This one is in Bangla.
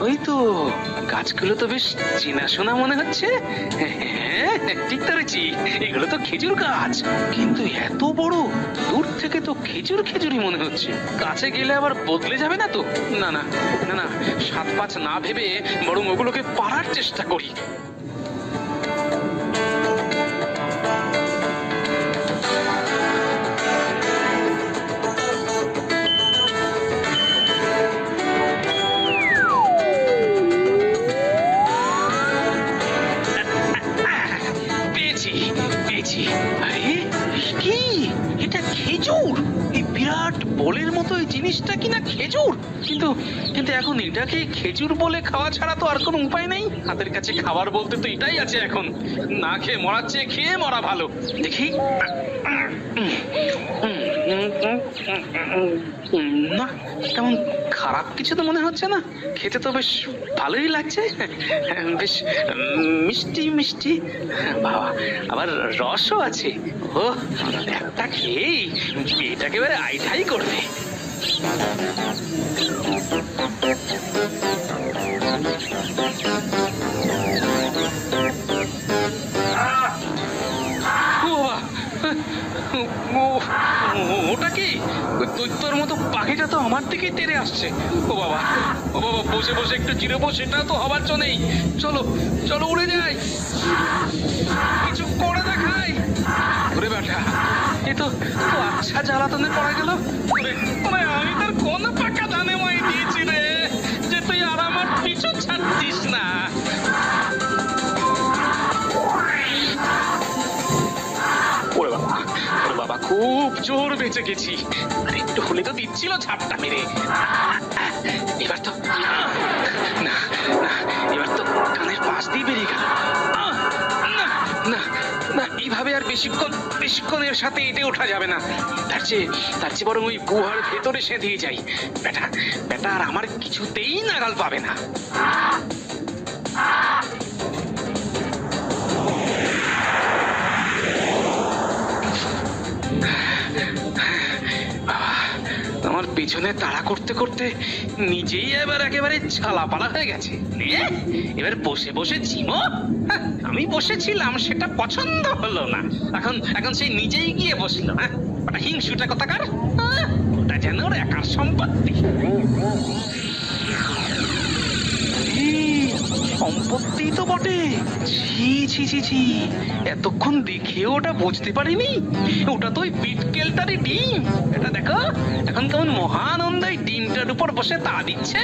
ওই তো, গাছগুলো তো বেশ চেনাশোনা মনে হচ্ছে। হ্যাঁ ঠিক ধরেছি এগুলো তো খেজুর গাছ। কিন্তু এত বড়, দূর থেকে তো খেজুর খেজুরই মনে হচ্ছে। কাছে গেলে আবার বদলে যাবে না তো? না না না না, সাত পাঁচ না ভেবে বরং ওগুলোকে পাড়ার চেষ্টা করি। পেয়েছি আরে কি এটা খেজুর? এই বিরাট বলের মতো এই জিনিসটা কি না খেজুর? কিন্তু কিন্তু এখন এটাকে খেজুর বলে খাওয়া ছাড়া তো আর কোনো উপায় নেই। হাতের কাছে খাবার বলতে তো এটাই আছে এখন। না খেয়ে মরার চেয়ে খেয়ে মরা ভালো। দেখি। না কেমন খারাপ কিছু তো মনে হচ্ছে না। খেতে তো বেশ ভালোই লাগছে। বেশ মিষ্টি মিষ্টি। বাবা, আবার রসও আছে। ও একটা খেয়েই পেট একেবারে আইঠাই করবে। ওটা কি? দৈত্যর মতো পাখিটা তো আমার দিকেই তেড়ে আসছে। ও বাবা ও বাবা, বসে বসে একটু জিরোবো সেটা তো হবার জো নেই। চলো চলো উড়ে যাই। জ্বালাতনে পড়া গেল। আমি তার কোন পাকা দানে মই দিয়েছি রে, যে তুই আর আমার পিছু ছাড়তিস না। ওরে বাবা ওরে বাবা, খুব জোর বেঁচে গেছি। আর, একটু হলে তো দিচ্ছিল ঝাপটা মেরে। এইভাবে আর বেশিক্ষণ বেশিক্ষণের সাথে এটে ওঠা যাবে না? তার চেয়ে তার চেয়ে বরং ওই গুহার ভেতরে সেঁধিয়ে যাই। বেটা বেটা আর আমার কিছুতেই নাগাল পাবে না। আমার পেছনে তাড়া করতে করতে নিজেই এবার একেবারে ছালাপালা হয়ে গেছে। এবার বসে বসে জিম। হ্যাঁ, আমি বসেছিলাম সেটা পছন্দ হলো না। এখন এখন সেই নিজেই গিয়ে বসল হ্যাঁ? ওটা হিংসুটা কথাকার হ্যাঁ, ওটা যেন ওর একার সম্পত্তি। সম্পত্তি তো বটে। ছি ছি ছি ছি। এতক্ষণ দেখে ওটা বুঝতে পারিনি? ওটা তো ওই বিটকেলটারই ডিম। এটা দেখো, এখন কেমন মহানন্দায় ডিমটার উপর বসে তা দিচ্ছে